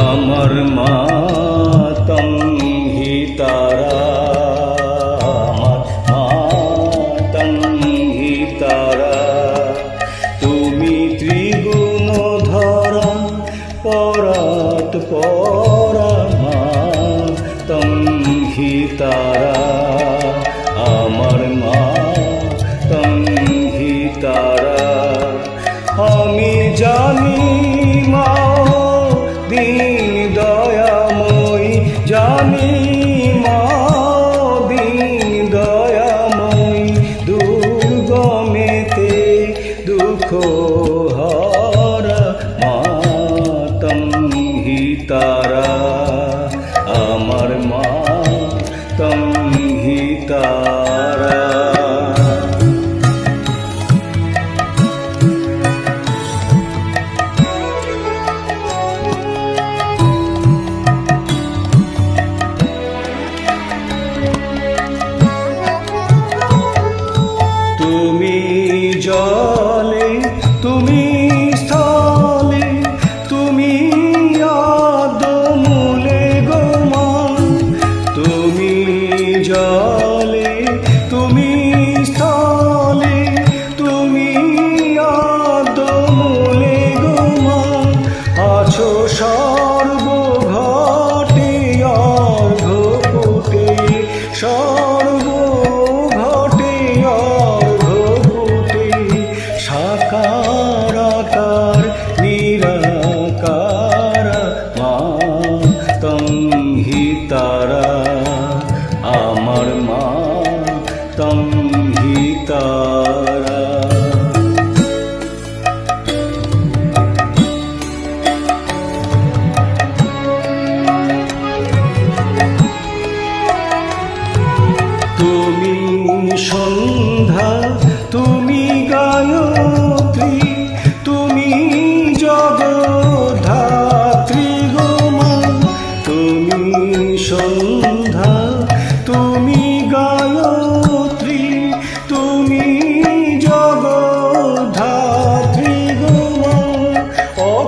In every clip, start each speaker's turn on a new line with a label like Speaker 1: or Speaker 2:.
Speaker 1: আমার মাতং হিতারা আমার মাতং হিতারা। তুমি ত্রিগুণ ধরা পরাত পরা মাতং হিতারা। আমার তং হিতারা তুমি সন্ধ্যা তুমি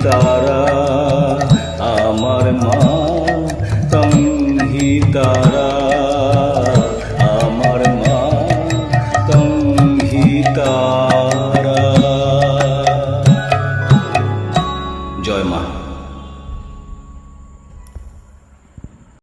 Speaker 1: হিতারা আমার মা তম্ভি হিতারা